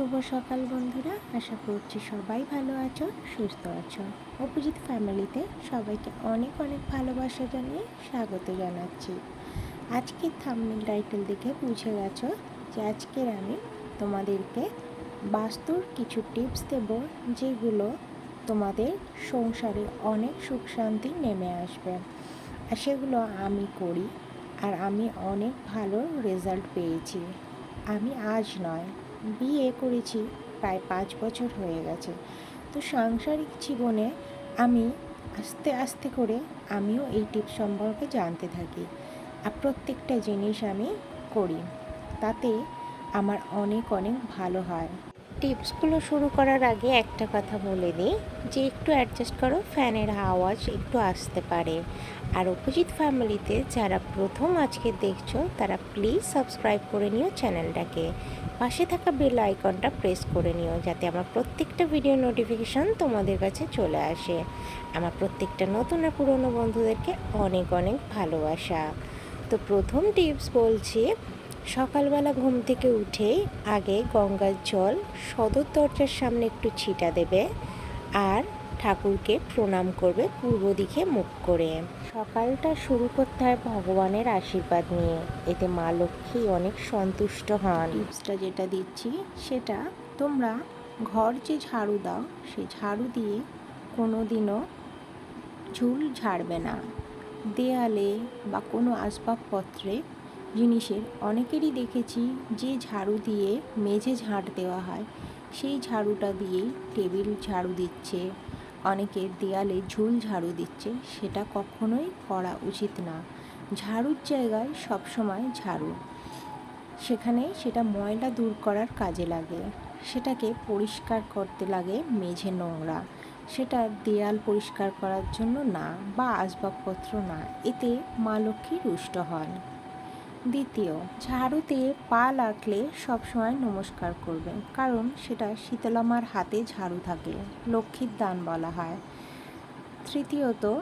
শুভ সকাল বন্ধুরা, আশা করছি সবাই ভালো আছো, সুস্থ আছো। অপোজিট ফ্যামিলিতে সবাইকে অনেক অনেক ভালোবাসা জানিয়ে স্বাগত জানাচ্ছি। আজকের থাম্বনেল টাইটেল দেখে বুঝে গেছো যে আজকের আমি তোমাদেরকে বাস্তুর কিছু টিপস দেব, যেগুলো তোমাদের সংসারে অনেক সুখ শান্তি নেমে আসবে। আর সেগুলো আমি করি, আর আমি অনেক ভালো রেজাল্ট পেয়েছি। আমি আজ নয় বিয়ে করেছি, প্রায় পাঁচ বছর হয়ে গেছে। তো সাংসারিক জীবনে আমি আস্তে আস্তে করে আমিও এই টিপস সম্পর্কে জানতে থাকি আর প্রত্যেকটা জিনিস আমি করি। তাতে আমার অনেক অনেক ভালো হয়। টিপসগুলো শুরু করার আগে একটা কথা বলে দিই যে একটু অ্যাডজাস্ট করো, ফ্যানের আওয়াজ একটু আসতে পারে। আর অপোজিট ফ্যামিলিতে যারা প্রথম আজকে দেখছ, তারা প্লিজ সাবস্ক্রাইব করে নিও চ্যানেলটাকে পাশে থাকা বেল আইকনটা প্রেস করে নিও, যাতে আমার প্রত্যেকটা ভিডিও নোটিফিকেশান তোমাদের কাছে চলে আসে। আমার প্রত্যেকটা নতুন আর পুরনো বন্ধুদেরকে অনেক অনেক ভালোবাসা। তো প্রথম টিপস বলছি সকালবেলা ঘুম থেকে উঠেই আগে গঙ্গার জল সদর দরজার সামনে একটু ছিটা দেবে আর ঠাকুরকে প্রণাম করবে পূর্ব দিকে মুখ করে। সকালটা শুরু করতে হয় ভগবানের আশীর্বাদ নিয়ে। এতে মা লক্ষ্মী অনেক সন্তুষ্ট হন। টিপসটা যেটা দিচ্ছি, সেটা তোমরা ঘর যে ঝাড়ু দাও সেই ঝাড়ু দিয়ে কোনো দিনও ঝুল ঝাড়বে না। দেয়ালে বা কোনো আসবাবপত্রে জিনিসের অনেকেরই দেখেছি যে ঝাড়ু দিয়ে মেঝে ঝাঁট দেওয়া হয়। সেই ঝাড়ুটা দিয়েই টেবিল ঝাড়ু দিচ্ছে। অনেকে দেয়ালে ঝুল ঝাড়ু দিচ্ছে। সেটা কখনোই করা উচিত না। ঝাড়ুর জায়গায় সবসময় ঝাড়ু। সেখানে সেটা ময়লা দূর করার কাজে লাগে। সেটাকে পরিষ্কার করতে লাগে মেঝে নোংরা। সেটা দেয়াল পরিষ্কার করার জন্য না বা আসবাবপত্র না। এতে মা লক্ষ্মী রুষ্ট হন। দ্বিতীয়, ঝাড়ুতে পা লাগলে সবসময় নমস্কার করবেন কারণ সেটা শীতলামার হাতে ঝাড়ু থাকে, লক্ষ্মীর দান বলা হয়। তৃতীয়ত,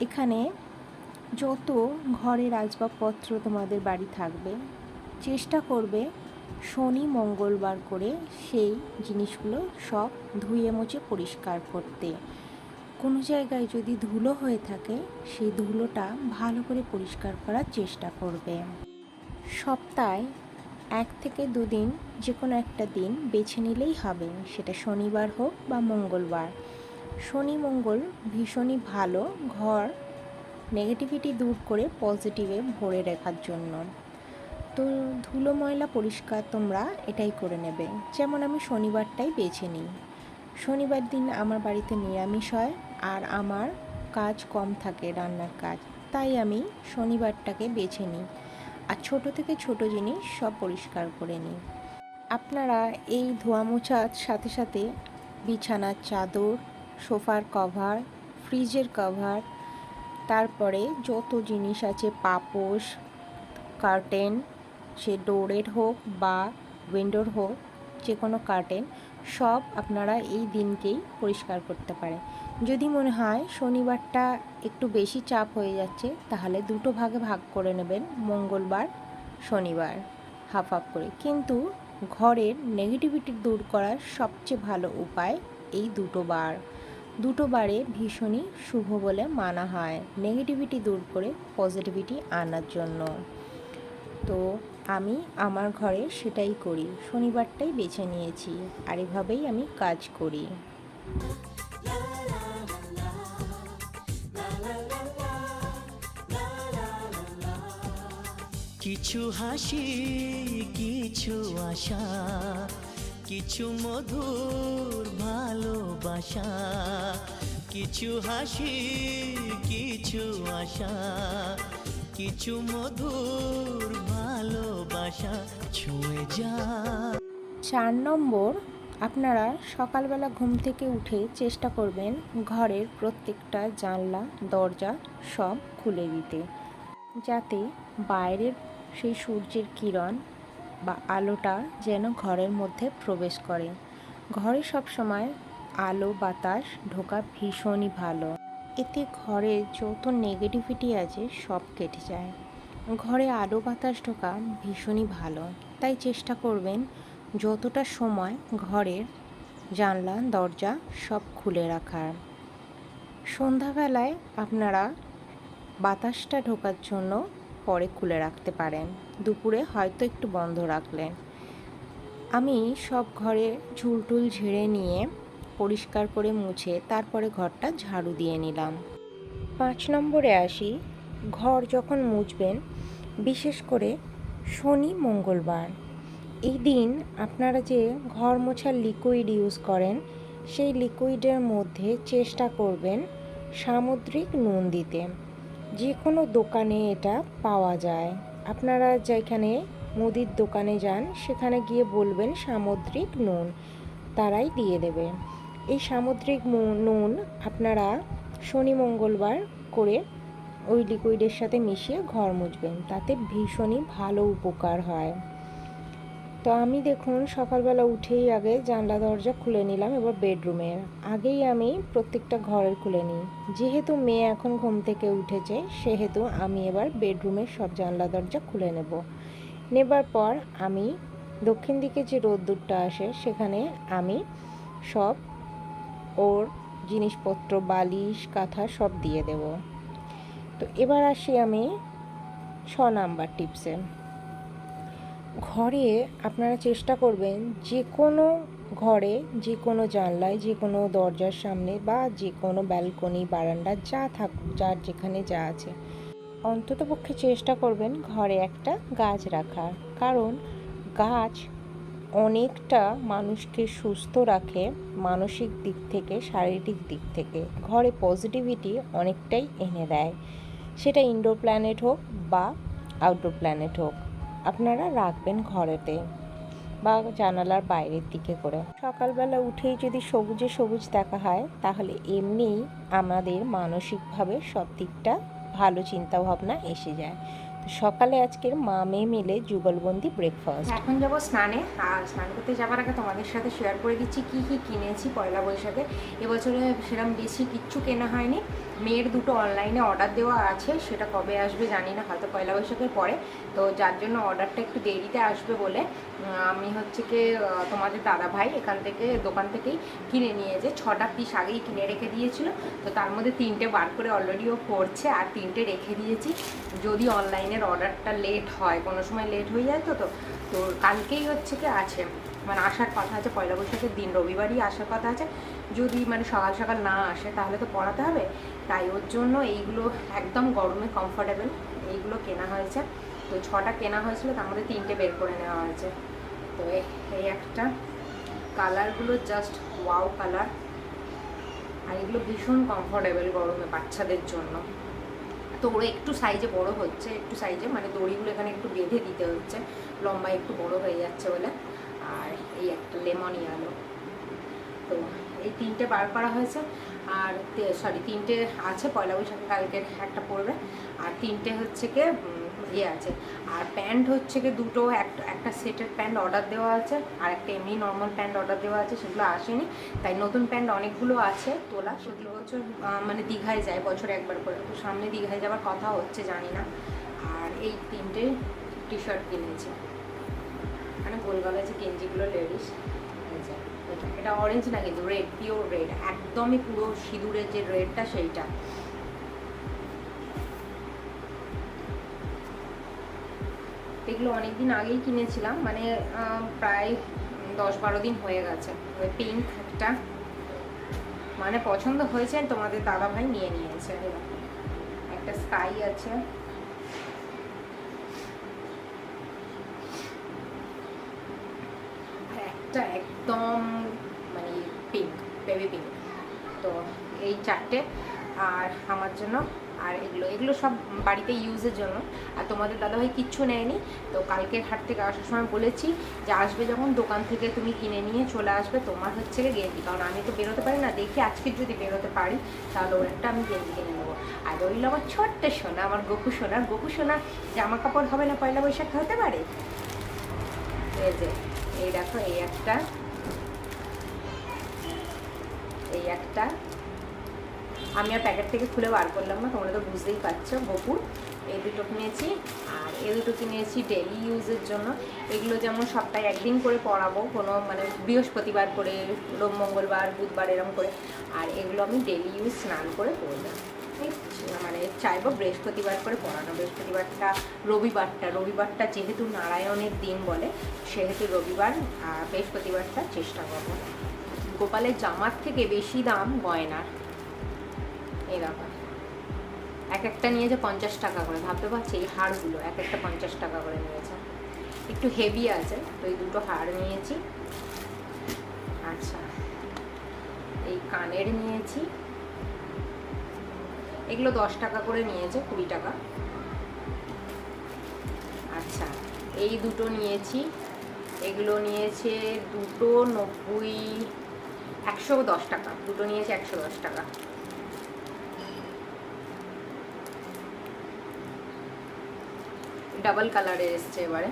এখানে যত ঘরের আসবাবপত্র তোমাদের বাড়ি থাকবে, চেষ্টা করবে শনি মঙ্গলবার করে সেই জিনিসগুলো সব ধুয়ে মুছে পরিষ্কার করতে। কোনো জায়গায় যদি ধুলো হয়ে থাকে, সেই ধুলোটা ভালো করে পরিষ্কার করার চেষ্টা করবে। সপ্তাহে এক থেকে দুদিন যে কোনো একটা দিন বেছে নিলেই হবে। সেটা শনিবার হোক বা মঙ্গলবার। শনি, মঙ্গল ভীষণই ভালো ঘর নেগেটিভিটি দূর করে পজিটিভে ভরে রাখার জন্য। তো ধুলো, ময়লা পরিষ্কার তোমরা এটাই করে নেবে। যেমন আমি শনিবারটাই বেছে নিই। শনিবার দিন আমার বাড়িতে নিরামিষ হয় আর আমার কাজ কম থাকে রান্নার কাজ, তাই আমি শনিবারটাকে বেছে নিই আর ছোট থেকে ছোট জিনিস সব পরিষ্কার করে নিই। আপনারা এই ধোয়া মোছার সাথে সাথে বিছানার চাদর, সোফার কভার, ফ্রিজের কভার, তারপরে যত জিনিস আছে পাপোশ, কার্টেন, সে ডোরের হোক বা উইন্ডোর হোক যে কোনো কার্টেন, সব আপনারা এই দিনকেই পরিষ্কার করতে পারে যদি মনে হয় শনিবারটা একটু বেশি চাপ হয়ে যাচ্ছে, তাহলে দুটো ভাগে ভাগ করে নেবেন, মঙ্গলবার, শনিবার হাফ হাফ করে। কিন্তু ঘরের নেগেটিভিটি দূর করার সবচেয়ে ভালো উপায় এই দুটো বার। দুটো বারে ভীষণই শুভ বলে মানা হয় নেগেটিভিটি দূর করে পজিটিভিটি আনার জন্য। তো আমি আমার ঘরে সেটাই করি, শনিবারটাই বেছে নিয়েছি, আর এভাবেই আমি কাজ করি। কিছু হাসি, কিছু আশা, কিছু মধুর ভালোবাসা, কিছু হাসি, কিছু আশা, কিছু মধুর ভালোবাসা ছুঁয়ে যা। চার নম্বর, আপনারা সকালবেলা ঘুম থেকে উঠে চেষ্টা করবেন ঘরের প্রত্যেকটা জানলা, দরজা সব খুলে দিতে, যাতে বাইরের সেই সূর্যের কিরণ বা আলোটা যেন ঘরের মধ্যে প্রবেশ করে। ঘরে সব সময় আলো, বাতাস ঢোকা ভীষণই ভালো। এতে ঘরে যত নেগেটিভিটি আছে, সব কেটে যায়। ঘরে আলো, বাতাস ঢোকা ভীষণই ভালো। তাই চেষ্টা করবেন যতটা সময় ঘরের জানলা, দরজা সব খুলে রাখার। সন্ধ্যাবেলায় আপনারা বাতাসটা ঢোকার জন্য পরে খুলে রাখতে পারেন। দুপুরে হয়তো একটু বন্ধ রাখলেন। আমি সব ঘরে ঝুলটুল ঝেড়ে নিয়ে পরিষ্কার করে মুছে তারপরে ঘরটা ঝাড়ু দিয়ে নিলাম। পাঁচ নম্বরে আসি। ঘর যখন মুছবেন, বিশেষ করে শনি, মঙ্গলবার। এই দিন আপনারা যে ঘর মোছার লিকুইড ইউজ করেন, সেই লিকুইডের মধ্যে চেষ্টা করবেন সামুদ্রিক নুন দিতে। যে কোনো দোকানে এটা পাওয়া যায়। আপনারা যেখানে মুদির দোকানে যান, সেখানে গিয়ে বলবেন সামুদ্রিক নুন। তারাই দিয়ে দেবে। এই সামুদ্রিক নুন আপনারা শনি, মঙ্গলবার করে ওই লিকুইডের সাথে মিশিয়ে ঘর মুছবেন। তাতে ভীষণই ভালো উপকার হয়। তো আমি দেখুন, সকালবেলা উঠেই আগে জানলা দরজা খুলে নিলাম, এবার বেডরুমের আগেই আমি প্রত্যেকটা ঘরের খুলে নিই। যেহেতু মেয়ে এখন ঘুম থেকে উঠেছে, সেহেতু আমি এবার বেডরুমের সব জানলা দরজা খুলে নেব। নেবার পর আমি দক্ষিণ দিকে যে রোদ্দুরটা আসে, সেখানে আমি সব ওর জিনিসপত্র, বালিশ, কাঁথা সব দিয়ে দেব। তো এবার আসি আমি ছ নাম্বার টিপসে। ঘরে আপনারা চেষ্টা করবেন যে কোনো ঘরে, যে কোনো জানলায়, যে কোনো দরজার সামনে বা যে কোনো ব্যালকনি, বারান্দা, যা থাকুক, যার যেখানে যা আছে। অন্ততপক্ষে চেষ্টা করবেন ঘরে একটা গাছ রাখার। কারণ গাছ অনেকটা মানুষকে সুস্থ রাখে মানসিক দিক থেকে, শারীরিক দিক থেকে। ঘরে পজিটিভিটি অনেকটাই এনে দেয়। সেটা ইনডোর প্ল্যানেট হোক বা আউটডোর প্ল্যানেট হোক। আপনারা রাখবেন ঘরেতে বা জানালার বাইরের দিকে করে। সকালবেলা উঠেই যদি সবুজে সবুজ দেখা হয়, তাহলে এমনিই আমাদের মানসিকভাবে সব দিকটা ভালো চিন্তা ভাবনা এসে যায়। তো সকালে আজকের মা মেয়ে মিলে যুগলবন্দি ব্রেকফাস্ট এখন যাব স্নানে, আর স্নান করতে যাওয়ার আগে তোমাদের সাথে শেয়ার করে দিচ্ছি কি কি কিনেছি পয়লা বৈশাখে। এবছরে সেরকম বেশি কিচ্ছু কেনা হয়নি। মেয়ের দুটো অনলাইনে অর্ডার দেওয়া আছে, সেটা কবে আসবে জানি না, হয়তো পয়লা বৈশাখের পরে। তো যার জন্য অর্ডারটা একটু দেরিতে আসবে বলে আমি হচ্ছে কি তোমাদের দাদা ভাই এখান থেকে, দোকান থেকেই কিনে নিয়েছে। ছটা পিস আগেই কিনে রেখে দিয়েছিল। তো তার মধ্যে তিনটে বার করে অলরেডিও করছে, আর তিনটে রেখে দিয়েছি। যদি অনলাইনের অর্ডারটা লেট হয়, কোনো সময় লেট হয়ে যায় তো তো তো কালকেই হচ্ছে কি আছে। মানে আসার কথা আছে, পয়লা বৈশাখের দিন, রবিবারই আসার কথা আছে। যদি মানে সকাল সকাল না আসে, তাহলে তো পড়াতে হবে। তাই ওর জন্য এইগুলো একদম গরমে কমফোর্টেবল এইগুলো কেনা হয়েছে। তো ছটা কেনা হয়েছিল, তার মধ্যে তিনটে বের করে নেওয়া হয়েছে। তো এই একটা কালারগুলো জাস্ট ওয়াও কালার আর এগুলো ভীষণ কমফোর্টেবল গরমে বাচ্চাদের জন্য। তো ওরা একটু সাইজে বড় হচ্ছে, একটু সাইজে মানে দড়িগুলো এখানে একটু বেঁধে দিতে হচ্ছে। লম্বা একটু বড় হয়ে যাচ্ছে বলে। আর এই একটা লেমন ইয়ালো তো এই তিনটে বার করা হয়েছে। আর সরি তিনটে আছে, পয়লা বৈশাখে কালকের একটা পড়বে। আর তিনটে হচ্ছে কি ইয়ে আছে। আর প্যান্ট হচ্ছে কি, দুটো একটা একটা সেটের প্যান্ট অর্ডার দেওয়া আছে, আর একটা এমনি নর্মাল প্যান্ট অর্ডার দেওয়া আছে, সেগুলো আসেনি। তাই নতুন প্যান্ট অনেকগুলো আছে তোলা। প্রতি বছর মানে দীঘায় যায়, বছরে একবার করে। তো সামনে দীঘায় যাওয়ার কথা হচ্ছে, জানি না। আর এই তিনটে টি শার্ট কিনেছি। মানে গোলগলা যে গেঞ্জিগুলো লেডিস এটা অরেঞ্জ না কিন্তু রেড পিওর রেড একদমই পুরো সিঁদুরের যে রেডটা সেইটা। এগুলো অনেকদিন আগেই কিনেছিলাম মানে প্রায় দশ বারো দিন হয়ে গেছে। পিঙ্ক একটা। মানে পছন্দ হয়েছে, তোমাদের দাদা ভাই নিয়ে নিয়েছে। একটা স্কাই আছে আর একটা একদম মানে পিঙ্ক বেবি পিঙ্ক তো এই চারটে আর আমার জন্য, আর এগুলো এগুলো সব বাড়িতে ইউজের জন্য। আর তোমাদের দাদা দাদাভাই কিচ্ছু নেয়নি। তো কালকের হাট থেকে আসার সময় বলেছি যে আসবে যখন দোকান থেকে তুমি কিনে নিয়ে চলে আসবে, তোমার হচ্ছে গেঞ্জি কারণ আমি তো বেরোতে পারি না, দেখি আজকে যদি বেরোতে পারি, তাহলে ওর একটা আমি গেঞ্জি কিনে নেব। আর রইল আমার ছোট্ট সোনা, আমার গোপু সোনা। গোপু সোনা জামা কাপড় হবে না পয়লা বৈশাখ, হতে পারে? এই যে, এই দেখো, এই একটা এই একটা। আমি আর প্যাকেট থেকে খুলে বার করলাম না, তোমরা তো বুঝতেই পারছ গোপুর এই দুটো কিনেছি আর এই দুটো কিনেছি ডেলি ইউজের জন্য। এগুলো যেমন সপ্তাহে একদিন করে পড়াবো, কোনো মানে বৃহস্পতিবার করে রোব মঙ্গলবার, বুধবার এরম করে, আর এগুলো আমি ডেলি ইউজ স্নান করে এই মানে চাইব বৃহস্পতিবার করে পড়ানো। বৃহস্পতিবারটা, রবিবারটা রবিবারটা যেহেতু নারায়ণের দিন বলে, সেহেতু রবিবার বৃহস্পতিবারটা চেষ্টা করব। গোপালের জামার থেকে বেশি দাম গয়নার। এই ব্যাপার। এক একটা নিয়েছে পঞ্চাশ টাকা করে। ভাবতে পারছি এই হাড়গুলো এক একটা পঞ্চাশ টাকা করে নিয়েছে। একটু হেভি আছে, তো এই দুটো হাড় নিয়েছি। আচ্ছা এই কানের নিয়েছি। এগুলো দশ টাকা করে নিয়েছে, কুড়ি টাকা। আচ্ছা এই দুটো নিয়েছি। এগুলো নিয়েছে দুটো নব্বই একশো দশ টাকা। দুটো নিয়েছে একশো দশ টাকা। ডাবল কালারের এসছে এবারে।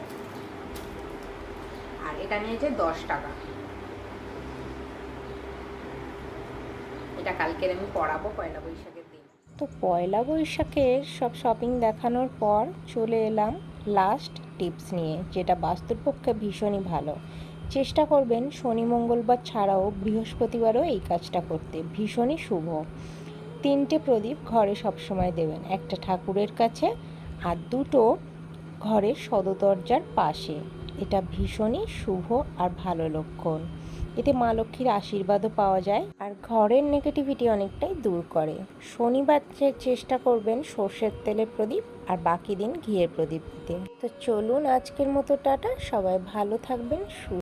আর এটা নিয়েছে দশ টাকা। এটা কালকের আমি পড়াবো পয়লা বৈশাখের দিন। তো পয়লা বৈশাখের সব শপিং দেখানোর পর চলে এলাম লাস্ট টিপস নিয়ে, যেটা বাস্তুর পক্ষে ভীষণই ভালো। চেষ্টা করবেন শনি, মঙ্গলবার ছাড়াও বৃহস্পতিবারও এই কাজটা করতে। ভীষণই শুভ। তিনটে প্রদীপ ঘরে সবসময় দেবেন। একটা ঠাকুরের কাছে আর দুটো ঘরের সদদরজার পাশে। এটা ভীষণই শুভ আর ভালো লক্ষণ। এতে মা লক্ষ্মীর আশীর্বাদও পাওয়া যায় আর ঘরের নেগেটিভিটি অনেকটাই দূর করে। শনিবার চেষ্টা করবেন সর্ষের তেলের প্রদীপ আর বাকি দিন ঘিয়ের প্রদীপ দিতে। তো চলুন আজকের মতো টাটা। সবাই ভালো থাকবেন